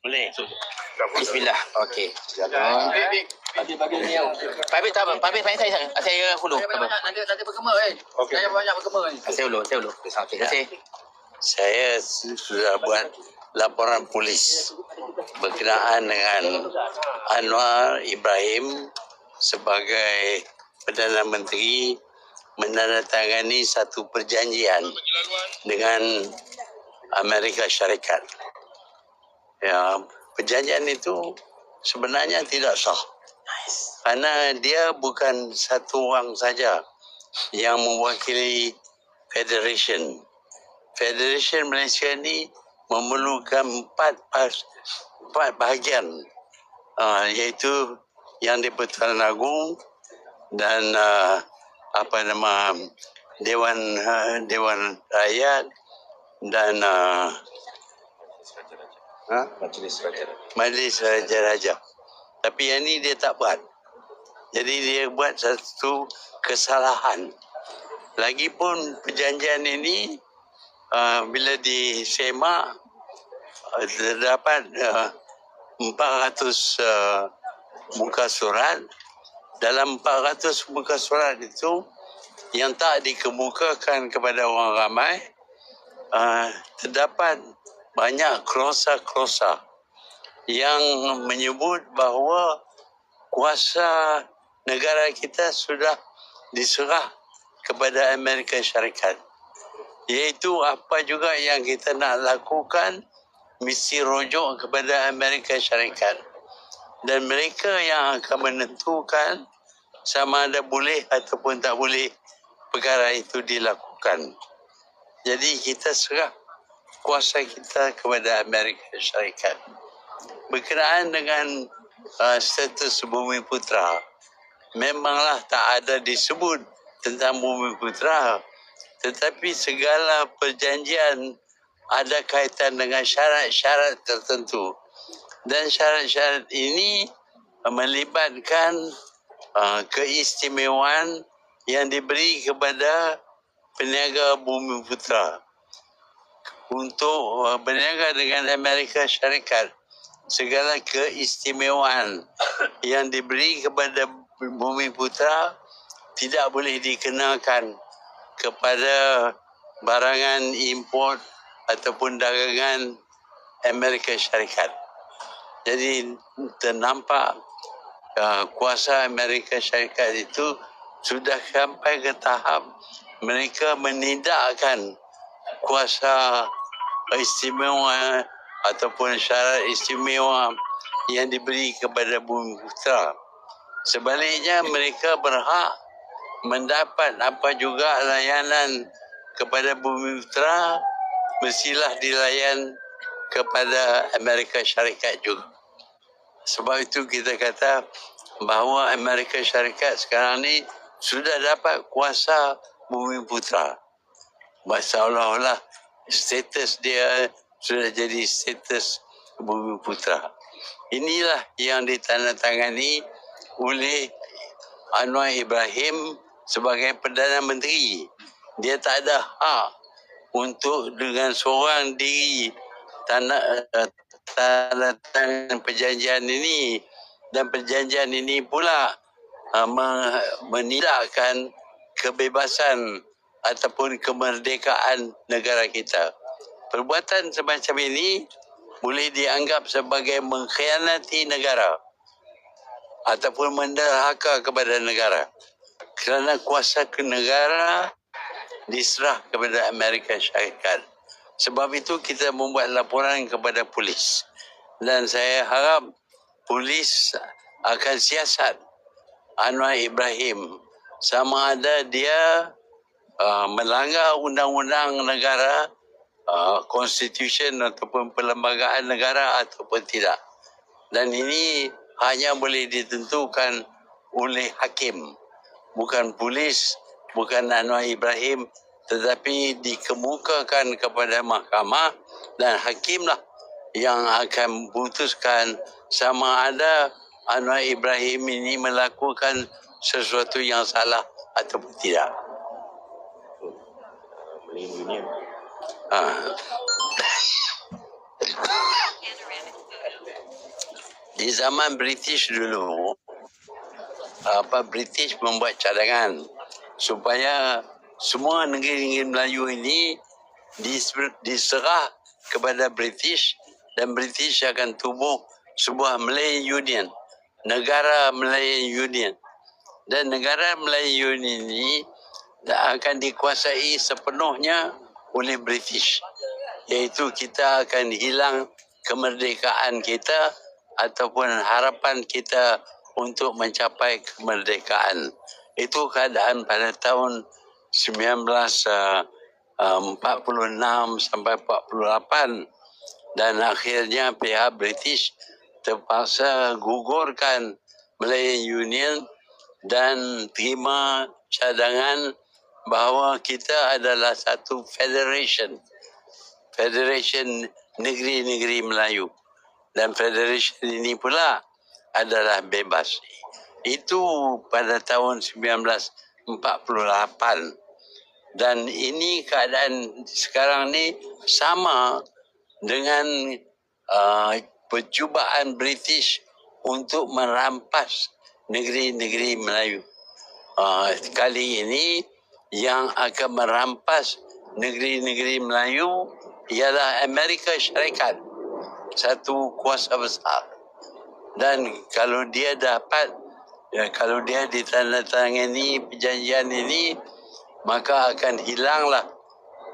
Boleh. Bismillah. Okey. Jangan. Pak Habib tak apa. Pak Habib saya saya saya hulu. Nanti nanti bergema eh. Okey. Saya banyak bergema ni. Saya hulu, saya hulu. Okey, terima kasih. Saya sudah buat laporan polis berkenaan dengan Anwar Ibrahim sebagai Perdana Menteri menandatangani satu perjanjian dengan Amerika Syarikat. Ya, perjanjian itu sebenarnya tidak sah. Karena dia bukan satu orang saja yang mewakili Federation. Federation Malaysia ni memerlukan empat pas- empat bahagian uh, iaitu yang di Pertuan Agong dan uh, apa nama Dewan uh, Dewan Rakyat dan uh, ha? Majlis Raja. Majlis Raja-Raja. Tapi yang ni dia tak buat. Jadi dia buat satu kesalahan. Lagipun perjanjian ini uh, bila disemak uh, terdapat uh, 400 uh, muka surat. Dalam 400 muka surat itu yang tak dikemukakan kepada orang ramai uh, terdapat banyak krosa-krosa yang menyebut bahawa kuasa negara kita sudah diserah kepada Amerika Syarikat. Iaitu apa juga yang kita nak lakukan mesti rujuk kepada Amerika Syarikat. Dan mereka yang akan menentukan sama ada boleh ataupun tak boleh perkara itu dilakukan. Jadi kita serah kuasa kita kepada Amerika Syarikat. Berkenaan dengan uh, status bumi putra, memanglah tak ada disebut tentang bumi putra. Tetapi segala perjanjian ada kaitan dengan syarat-syarat tertentu. Dan syarat-syarat ini melibatkan uh, keistimewaan yang diberi kepada peniaga bumi putra untuk uh, berniaga dengan Amerika Syarikat segala keistimewaan yang diberi kepada bumi putra tidak boleh dikenakan kepada barangan import ataupun dagangan Amerika Syarikat. Jadi ternampak uh, kuasa Amerika Syarikat itu sudah sampai ke tahap mereka menidakkan kuasa istimewa ataupun syarat istimewa yang diberi kepada bumi putra. Sebaliknya mereka berhak mendapat apa juga layanan kepada bumi putra mestilah dilayan kepada Amerika Syarikat juga. Sebab itu kita kata bahawa Amerika Syarikat sekarang ni sudah dapat kuasa bumi putra. Seolah-olah status dia sudah jadi status bumi putra. Inilah yang ditandatangani oleh Anwar Ibrahim sebagai Perdana Menteri. Dia tak ada hak untuk dengan seorang diri tanda, tanda tangan perjanjian ini dan perjanjian ini pula uh, menidakkan kebebasan ataupun kemerdekaan negara kita. Perbuatan semacam ini boleh dianggap sebagai mengkhianati negara ataupun menderhaka kepada negara. Kerana kuasa ke negara diserah kepada Amerika Syarikat. Sebab itu kita membuat laporan kepada polis. Dan saya harap polis akan siasat Anwar Ibrahim sama ada dia uh, melanggar undang-undang negara, uh, constitution ataupun perlembagaan negara ataupun tidak. Dan ini hanya boleh ditentukan oleh hakim, bukan polis, bukan Anwar Ibrahim, tetapi dikemukakan kepada mahkamah dan hakimlah yang akan memutuskan sama ada Anwar Ibrahim ini melakukan sesuatu yang salah ataupun tidak. Melindungi. Ha. di zaman British dulu apa British membuat cadangan supaya semua negeri-negeri Melayu ini diser- diserah kepada British dan British akan tubuh sebuah Malay Union negara Malay Union dan negara Malay Union ini akan dikuasai sepenuhnya oleh British iaitu kita akan hilang kemerdekaan kita ataupun harapan kita untuk mencapai kemerdekaan. Itu keadaan pada tahun 1946 sampai 48 dan akhirnya pihak British terpaksa gugurkan Malay Union dan terima cadangan bahawa kita adalah satu federation. Federation negeri-negeri Melayu. Dan federation ini pula adalah bebas. Itu pada tahun 1948 dan ini keadaan sekarang ni sama dengan uh, percubaan British untuk merampas negeri-negeri Melayu. Uh, kali ini yang akan merampas negeri-negeri Melayu ialah Amerika Syarikat. Satu kuasa besar. Dan kalau dia dapat, ya, kalau dia ditandatangani perjanjian ini, maka akan hilanglah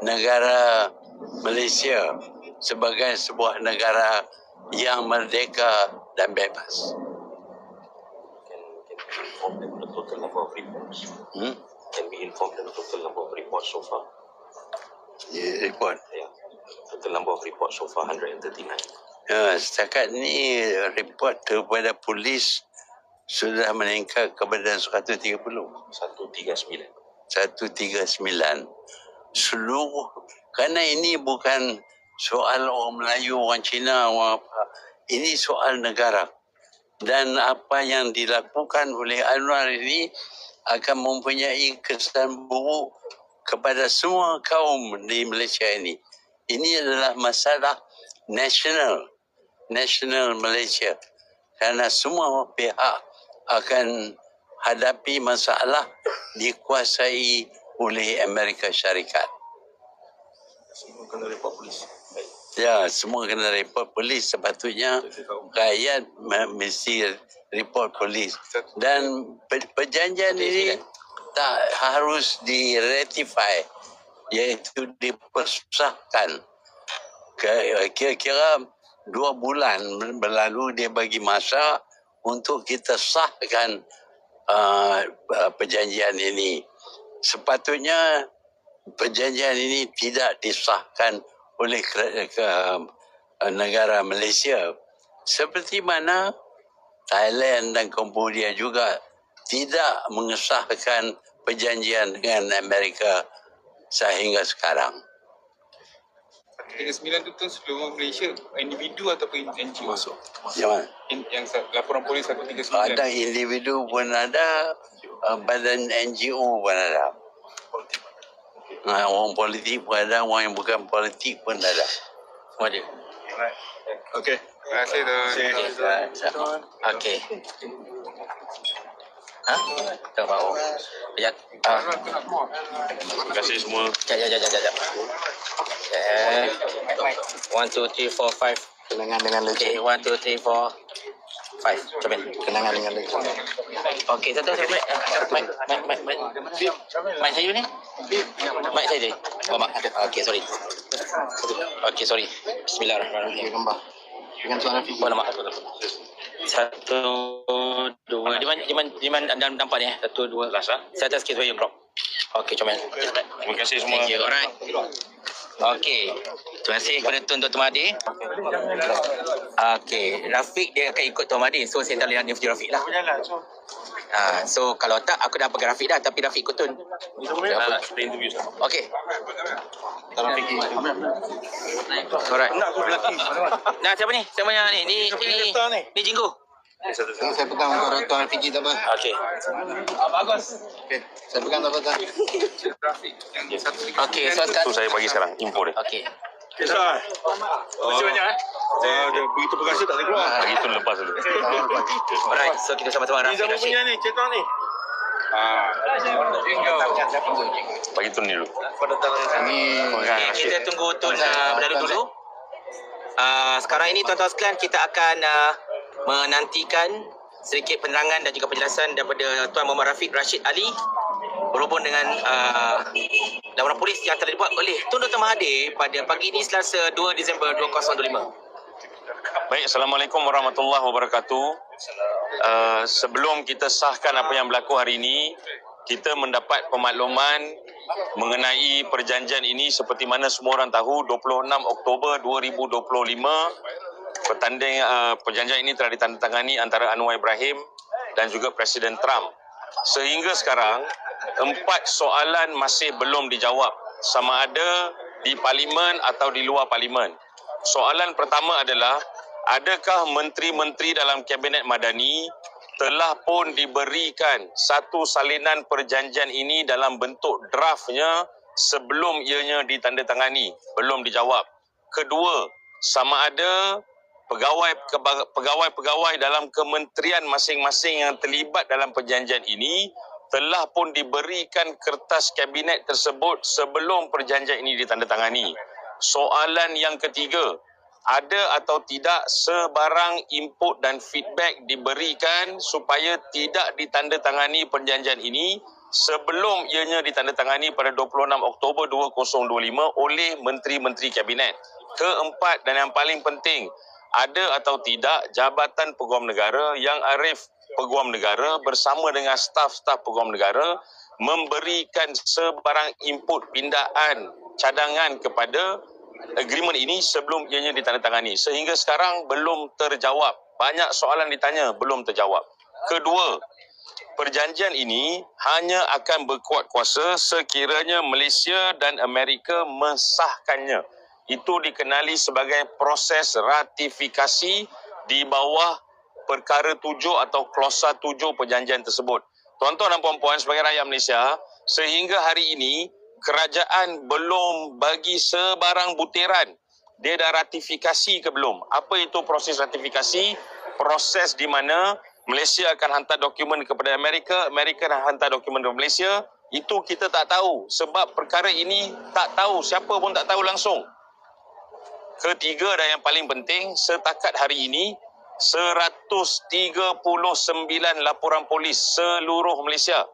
negara Malaysia sebagai sebuah negara yang merdeka dan bebas. Can, can we inform them the total number of reports? Hmm? Can we inform them the total number of reports so far? Ya, report. Yeah. Total number of reports so far 139. Ya, setakat ni report kepada polis sudah meningkat kepada 130. 139. 139 seluruh kerana ini bukan soal orang Melayu, orang Cina, orang apa. Ini soal negara. Dan apa yang dilakukan oleh Anwar ini akan mempunyai kesan buruk kepada semua kaum di Malaysia ini. Ini adalah masalah nasional, nasional Malaysia. Kerana semua pihak akan hadapi masalah dikuasai oleh Amerika Syarikat. Semua kena report polis. Ya, semua kena report polis sepatutnya rakyat me- mesti report polis. Dan pe- perjanjian ini tak harus diretify iaitu dipersahkan. Kira-kira dua bulan berlalu dia bagi masa untuk kita sahkan uh, perjanjian ini. Sepatutnya perjanjian ini tidak disahkan oleh ke, ke, negara Malaysia seperti mana Thailand dan Cambodia juga tidak mengesahkan perjanjian dengan Amerika sehingga sekarang. 39 tu tu seluruh Malaysia individu ataupun NGO masuk. In, yang sa- laporan polis 139 Ada individu pun ada, uh, badan NGO pun ada. Nah, orang politik pun ada, orang yang bukan politik pun ada. Semua ada. okey terima kasih Tuan Okey. Ha? Tak tahu. Sekejap. Ah, Terima kasih semua. sekejap, sekejap, sekejap. Eh, one, two, three, four, five. Kenangan dengan Okay, legend. one, two, three, four, five. Coba. Kenangan dengan legend. Okey, satu, satu, mic, mic, mic, mic, mic. Mic saya ni? Mic saya tadi? Oh, mak. Okey, sorry. Okey, sorry. Bismillahirrahmanirrahim. Ya, gambar. Dengan suara Fizi. Oh, nama. Satu, dua. Di mana, di mana, di mana anda nampak ni? eh? Satu, dua. Last, Saya atas sikit supaya you crop. Okey, comel. Terima kasih semua. Thank you. Alright. Okey. Terima kasih kepada Tuan Dr. Mahdi. Okey. Rafiq dia akan ikut Tuan Mahdi. So, saya tak boleh nak dia Rafiq lah. Ha, so, kalau tak, aku dah pakai Rafiq dah. Tapi Rafiq ikut Tun. Nak kita interview sekarang. Okey. Kalau fikir. Alright. Nah, siapa ni? Siapa yang ni? Ni, ni, ni Jinggu. Ini saya pegang untuk Tuan Fizi tak apa. Okey. Okey. Saya pegang tak apa. Tuan. Okey, so sekarang. Saya bagi sekarang info dia. Okey. Kisah. Terima banyak eh. Oh, dia begitu perkasa tak boleh keluar. Bagi tu lepas dulu. Alright, so kita sama-sama Ni Rafiq zaman Rashid. punya ni, cetak ni. Ah, Bagi tu ni dulu. Ini kita tunggu Tun uh, berlalu dulu. Uh, sekarang ini tuan-tuan sekalian kita akan uh, menantikan sedikit penerangan dan juga penjelasan daripada Tuan Muhammad Rafiq Rashid Ali berhubung dengan uh, laporan polis yang telah dibuat oleh Tun Dr. Mahathir pada pagi ini Selasa 2 Disember 2025. Baik, Assalamualaikum warahmatullahi wabarakatuh. Uh, sebelum kita sahkan apa yang berlaku hari ini, kita mendapat pemakluman mengenai perjanjian ini seperti mana semua orang tahu 26 Oktober 2025 pertanding uh, perjanjian ini telah ditandatangani antara Anwar Ibrahim dan juga Presiden Trump. Sehingga sekarang empat soalan masih belum dijawab. Sama ada di parlimen atau di luar parlimen. Soalan pertama adalah adakah menteri-menteri dalam kabinet madani telah pun diberikan satu salinan perjanjian ini dalam bentuk draftnya sebelum ianya ditandatangani? Belum dijawab. Kedua sama ada pegawai pegawai-pegawai dalam kementerian masing-masing yang terlibat dalam perjanjian ini telah pun diberikan kertas kabinet tersebut sebelum perjanjian ini ditandatangani soalan yang ketiga ada atau tidak sebarang input dan feedback diberikan supaya tidak ditandatangani perjanjian ini sebelum ianya ditandatangani pada 26 Oktober 2025 oleh menteri-menteri kabinet. Keempat dan yang paling penting, ada atau tidak Jabatan Peguam Negara yang Arif Peguam Negara bersama dengan staf-staf Peguam Negara memberikan sebarang input pindaan cadangan kepada agreement ini sebelum ianya ditandatangani. Sehingga sekarang belum terjawab. Banyak soalan ditanya, belum terjawab. Kedua, perjanjian ini hanya akan berkuat kuasa sekiranya Malaysia dan Amerika mensahkannya. Itu dikenali sebagai proses ratifikasi di bawah perkara tujuh atau klausa tujuh perjanjian tersebut. Tuan-tuan dan puan-puan sebagai rakyat Malaysia, sehingga hari ini kerajaan belum bagi sebarang butiran. Dia dah ratifikasi ke belum? Apa itu proses ratifikasi? Proses di mana Malaysia akan hantar dokumen kepada Amerika, Amerika akan hantar dokumen kepada Malaysia. Itu kita tak tahu sebab perkara ini tak tahu, siapa pun tak tahu langsung. Ketiga dan yang paling penting, setakat hari ini 139 laporan polis seluruh Malaysia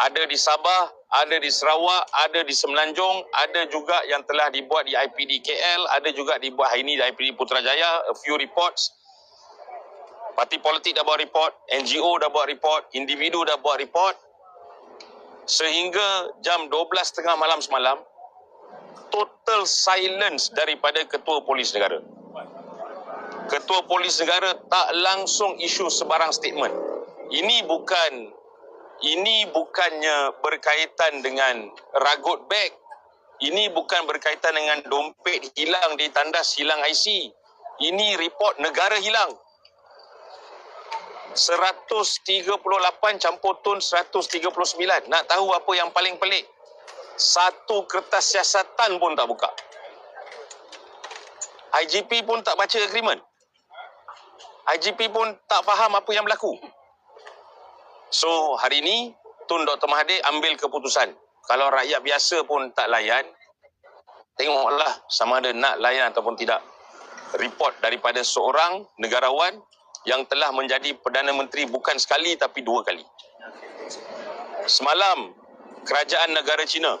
ada di Sabah, ada di Sarawak, ada di Semenanjung, ada juga yang telah dibuat di IPD KL, ada juga dibuat hari ini di IPD Putrajaya, a few reports. Parti politik dah buat report, NGO dah buat report, individu dah buat report. Sehingga jam 12.30 malam semalam, total silence daripada Ketua Polis Negara. Ketua Polis Negara tak langsung isu sebarang statement. Ini bukan ini bukannya berkaitan dengan ragut beg. Ini bukan berkaitan dengan dompet hilang di tandas hilang IC. Ini report negara hilang. 138 campur tun 139. Nak tahu apa yang paling pelik? Satu kertas siasatan pun tak buka. IGP pun tak baca agreement. IGP pun tak faham apa yang berlaku. So hari ini Tun Dr. Mahathir ambil keputusan. Kalau rakyat biasa pun tak layan, tengoklah sama ada nak layan ataupun tidak. Report daripada seorang negarawan yang telah menjadi Perdana Menteri bukan sekali tapi dua kali. Semalam, kerajaan negara China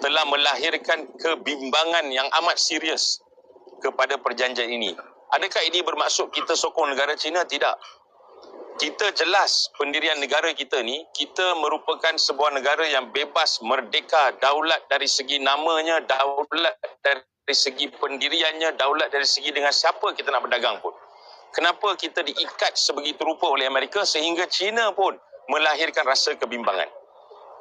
telah melahirkan kebimbangan yang amat serius kepada perjanjian ini. Adakah ini bermaksud kita sokong negara China? Tidak. Kita jelas pendirian negara kita ni kita merupakan sebuah negara yang bebas merdeka daulat dari segi namanya daulat dari segi pendiriannya daulat dari segi dengan siapa kita nak berdagang pun. Kenapa kita diikat sebegitu rupa oleh Amerika sehingga China pun melahirkan rasa kebimbangan?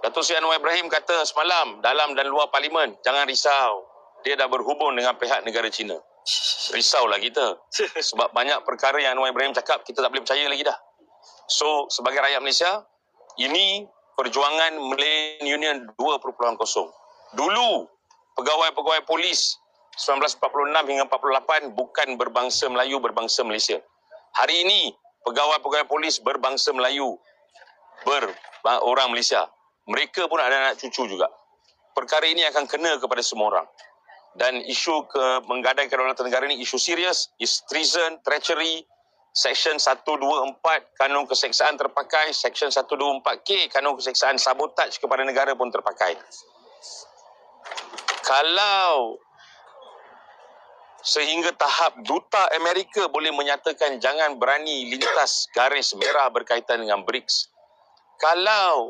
Datuk Seri Anwar Ibrahim kata semalam dalam dan luar parlimen jangan risau. Dia dah berhubung dengan pihak negara China risaulah kita sebab banyak perkara yang Anwar Ibrahim cakap kita tak boleh percaya lagi dah So, sebagai rakyat Malaysia, ini perjuangan Malaysian Union 2.0. Dulu, pegawai-pegawai polis 1946 hingga 48 bukan berbangsa Melayu, berbangsa Malaysia. Hari ini, pegawai-pegawai polis berbangsa Melayu, ber orang Malaysia. Mereka pun ada anak cucu juga. Perkara ini akan kena kepada semua orang. Dan isu ke menggadai kedaulatan negara ini isu serius, is treason, treachery, Section 124 Kanun Keseksaan terpakai, Section 124K Kanun Keseksaan sabotaj kepada negara pun terpakai. Kalau sehingga tahap duta Amerika boleh menyatakan jangan berani lintas garis merah berkaitan dengan BRICS. Kalau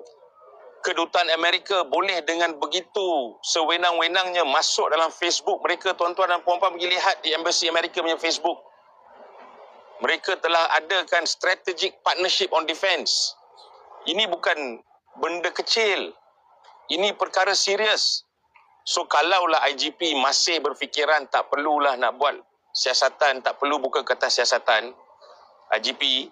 kedutaan Amerika boleh dengan begitu sewenang-wenangnya masuk dalam Facebook mereka tuan-tuan dan puan-puan pergi lihat di embassy Amerika punya Facebook. Mereka telah adakan strategic partnership on defense. Ini bukan benda kecil. Ini perkara serius. So kalaulah IGP masih berfikiran tak perlulah nak buat siasatan, tak perlu buka kertas siasatan, IGP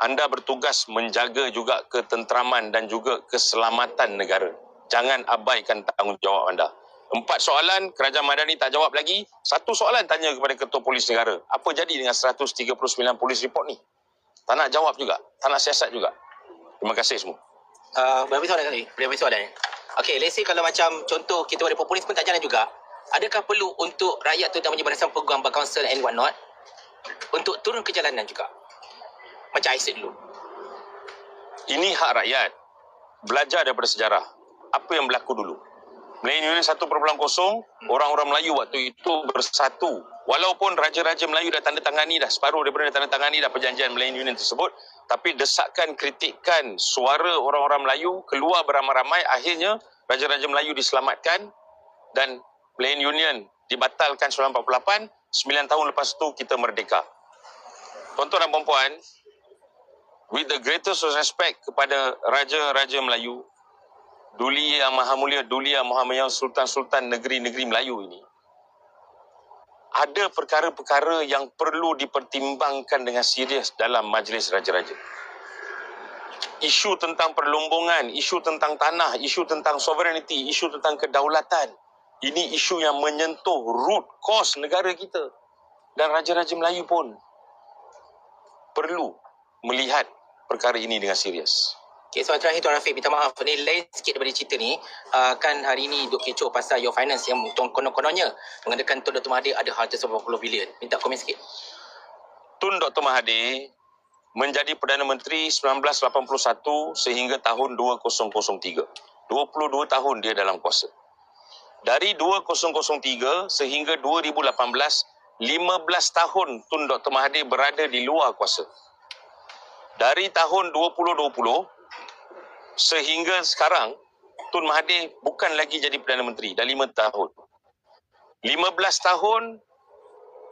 anda bertugas menjaga juga ketenteraman dan juga keselamatan negara. Jangan abaikan tanggungjawab anda. Empat soalan, Kerajaan Madani tak jawab lagi. Satu soalan tanya kepada Ketua Polis Negara. Apa jadi dengan 139 polis report ni? Tak nak jawab juga. Tak nak siasat juga. Terima kasih semua. Uh, berapa soalan kali? Berapa soalan? Okey, let's say kalau macam contoh kita ada polis pun tak jalan juga. Adakah perlu untuk rakyat tu dan Barisan Peguam Council and what not untuk turun ke jalanan juga? Macam said dulu. Ini hak rakyat. Belajar daripada sejarah. Apa yang berlaku dulu? Melayu Union 1.0, orang-orang Melayu waktu itu bersatu. Walaupun raja-raja Melayu dah tanda tangani dah, separuh daripada dah tanda tangani dah perjanjian Melayu Union tersebut, tapi desakan, kritikan suara orang-orang Melayu keluar beramai-ramai, akhirnya raja-raja Melayu diselamatkan dan Melayu Union dibatalkan 1948, 9 tahun lepas tu kita merdeka. Tuan-tuan dan puan-puan, with the greatest respect kepada raja-raja Melayu, Duli Yang Maha Mulia Duli Yang Maha Mulia Sultan-Sultan negeri-negeri Melayu ini ada perkara-perkara yang perlu dipertimbangkan dengan serius dalam majlis raja-raja. Isu tentang perlombongan, isu tentang tanah, isu tentang sovereignty, isu tentang kedaulatan. Ini isu yang menyentuh root cause negara kita. Dan raja-raja Melayu pun perlu melihat perkara ini dengan serius. Okay, soalan terakhir Tuan Rafiq, minta maaf. Ni lain sikit daripada cerita ni. Uh, kan hari ni duk kecoh pasal your finance yang konon-kononnya mengadakan Tun Dr. Mahathir ada harta 80 bilion. Minta komen sikit. Tun Dr. Mahathir menjadi Perdana Menteri 1981 sehingga tahun 2003. 22 tahun dia dalam kuasa. Dari 2003 sehingga 2018, 15 tahun Tun Dr. Mahathir berada di luar kuasa. Dari tahun 2020, sehingga sekarang Tun Mahathir bukan lagi jadi Perdana Menteri dah lima tahun. Lima belas tahun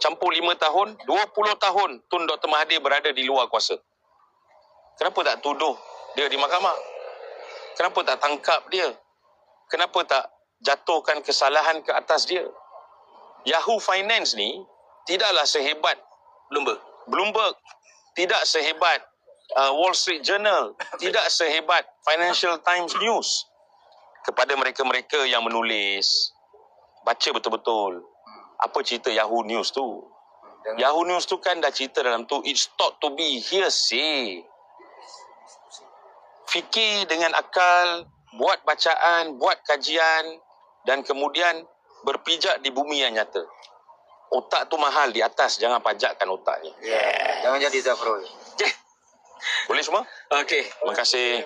campur lima tahun, dua puluh tahun Tun Dr. Mahathir berada di luar kuasa. Kenapa tak tuduh dia di mahkamah? Kenapa tak tangkap dia? Kenapa tak jatuhkan kesalahan ke atas dia? Yahoo Finance ni tidaklah sehebat Bloomberg. Bloomberg. Tidak sehebat uh, Wall Street Journal, tidak sehebat Financial Times News. Kepada mereka-mereka yang menulis, baca betul-betul apa cerita Yahoo News tu. Yahoo News tu kan dah cerita dalam tu, it's thought to be hearsay. Fikir dengan akal, buat bacaan, buat kajian dan kemudian berpijak di bumi yang nyata. Otak tu mahal di atas, jangan pajakkan otaknya. Yeah. Jangan jadi Zafrul. Boleh semua? Okay. Terima kasih.